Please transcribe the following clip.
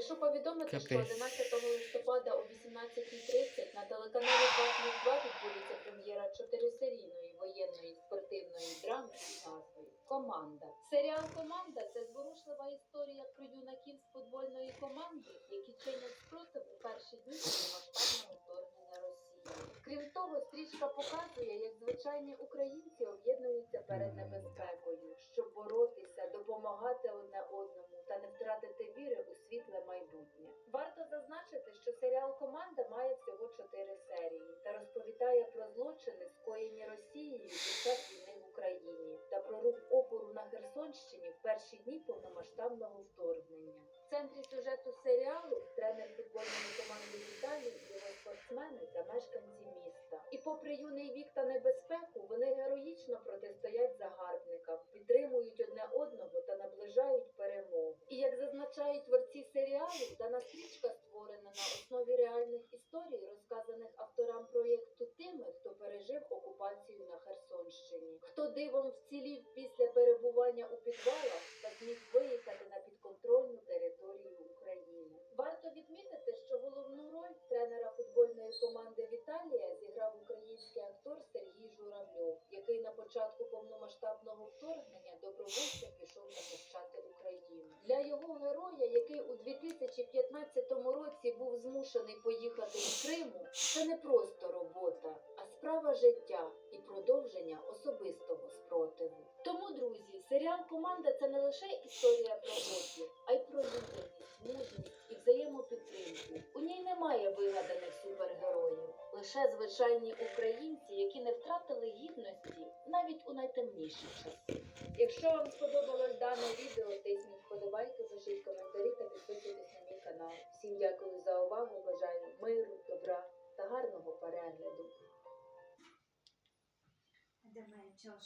Спішу повідомити, що 11 листопада о 18.30 на телеканалі 2 відбудеться прем'єра чотирисерійної воєнної спортивної драми під назвою Команда. Серіал Команда це зворушлива історія про юнаків з футбольної команди, які чинять спротив у перші дні повномасштабного вторгнення Росії. Крім того, стрічка показує, як звичайні українці об'єднуються перед небезпекою, серіал має всього чотири серії та розповідає про злочини, скоєні Росією під час війни в Україні, та про рух опору на Херсонщині в перші дні повномасштабного вторгнення. В центрі сюжету серіалу тренер футбольної команди Віталій, його спортсмени та мешканці міста. І попри юний вік та небезпеку, вони героїчно протистоять загарбникам, підтримують одне одного та наближають перемогу. І як зазначають творці серіалу, дана стрічка хто дивом вцілів після перебування у підвалах та зміг виїхати на підконтрольну територію України. Варто відмітити, що головну роль тренера футбольної команди Віталія зіграв український актор Сергій Журавльов, який на початку повномасштабного вторгнення добровольцем пішов захищати Україну. Для його героя, який у 2015 році був змушений поїхати з Криму, це не просто робота, а справа життя Команда це не лише історія про опір, а й про людяність, мужність і взаємопідтримку. У ній немає вигаданих супергероїв, лише звичайні українці, які не втратили гідності навіть у найтемніші часи. Якщо вам сподобалось дане відео, тисніть вподобайки, пишіть коментарі та підписуйтесь на мій канал. Всім дякую за увагу, бажаю миру, добра та гарного перегляду.